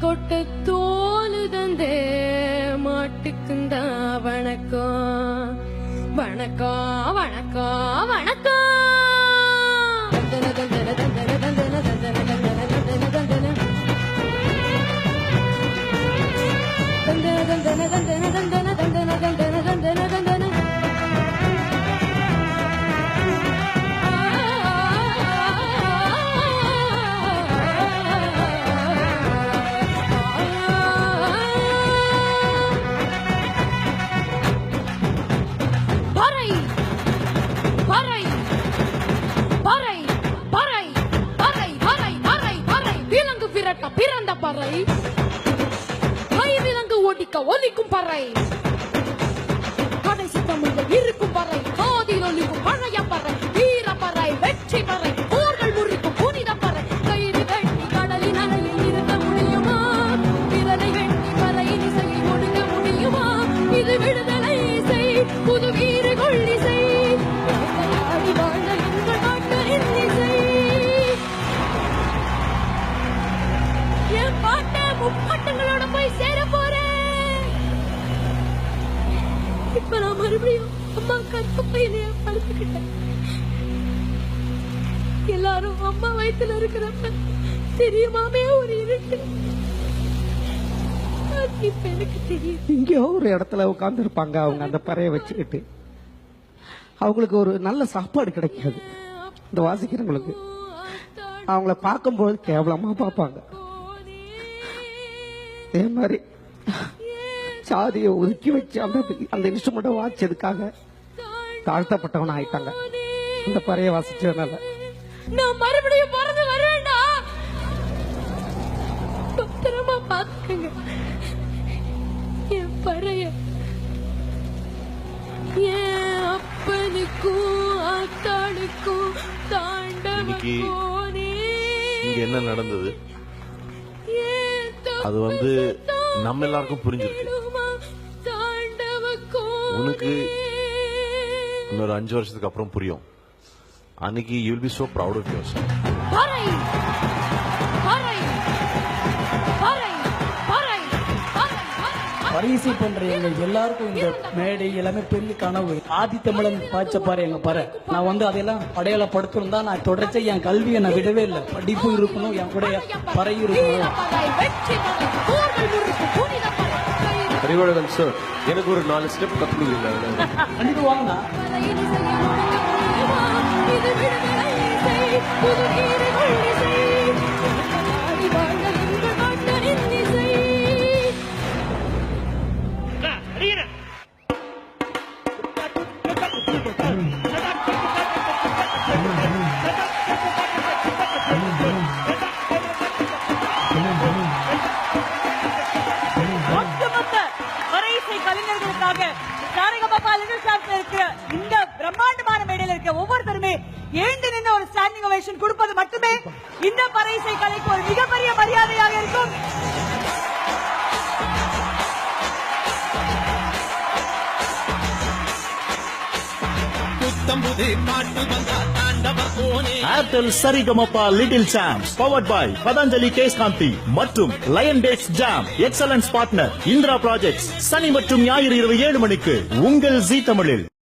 கொட்ட தோலு தந்த மாட்டுக்குந்தா வணக்கம் வணக்கம் வணக்கம் வணக்கம் தந்தன தந்தன தந்தன தந்தன தந்தன தந்தன தந்தன தந்தன தந்தன தந்தன தந்தன தந்தன தந்தன kumparay. Hay nilang gawon ikaw, wali kumparay. மறுபடியும் அம்மா கற்பப்பையிலேயே படுத்துக்கிட்டேன் எல்லாரும் அம்மா வயித்துல இருக்கிறப்ப தெரியுமாமே ஒரு இருட்டு. இப்ப எனக்கு தெரியும் எங்கேயோ ஒரு இடத்துல உட்கார்ந்து இருப்பாங்க அவங்க அந்த பறைய வச்சுக்கிட்டு. அவங்களுக்கு ஒரு நல்ல சாப்பாடு கிடைக்காது. இந்த வாசிக்கிறவங்களுக்கு. அவங்கள பார்க்கும்போது கேவலமா பார்ப்பாங்க. அதே மாதிரி. சாதியை ஒதுக்கி வச்சு அந்த அந்த இன்ஸ்ட்ருமெண்ட்டை வாசிச்சதுக்காக தாழ்த்தப்பட்டவன் ஆயிட்டாங்க இந்த பறைய வாசிச்சதுனால. நான் மறுபடியும் பிறந்து வருவேண்டா பத்திரமா பாத்துக்கங்க என் பறைய. என் அப்பனுக்கும் அத்தாளுக்கும் இங்க என்ன நடந்தது? அது வந்து நம்ம எல்லாருக்கும் புரிஞ்சிருக்கு. உனக்கு இன்னொரு அஞ்சு வருஷத்துக்கு அப்புறம் புரியும். அன்னைக்கு you will be so proud of your பறை பரிசு பண்ற எங்க எல்லாருக்கும் இந்த மேடை எல்லாமே பெரிய கனவு. ஆதி தமிழன் பாய்ச்ச பாரு எங்க பாரு. நான் வந்து அதையெல்லாம் அடையாளப்படுத்தணும் தான் நான் தொடர்ச்சி என் கல்வியை நான் விடவே இல்லை. படிப்பு இருக்கணும் என் கூட பறை இருக்கணும். அறிவழகன் சார் எனக்கு ஒரு நாலு ஸ்டெப் வாங்கண்ணா. பறையின் கலைஞர்களுக்காக சாரங்கபாபா லிட்டில் சாப்ல இருக்கிற இந்த பிரம்மாண்டமான மேடையில் இருக்க ஒவ்வொருத்தருமே எழுந்து நின்று ஒரு ஸ்டாண்டிங் ஓவேஷன் கொடுப்பது மட்டுமே இந்த பறைசை கலைக்கு ஒரு மிகப்பெரிய மரியாதையாக இருக்கும். புத்தம்புது பாட்டு வந்தார் Airtel Saregamapa little champs powered by Patanjali கேஸ்காந்தி மற்றும் lion dates jam excellence partner Indira projects சனி மற்றும் ஞாயிறு இரவு ஏழு மணிக்கு உங்கள் ஜி தமிழில்.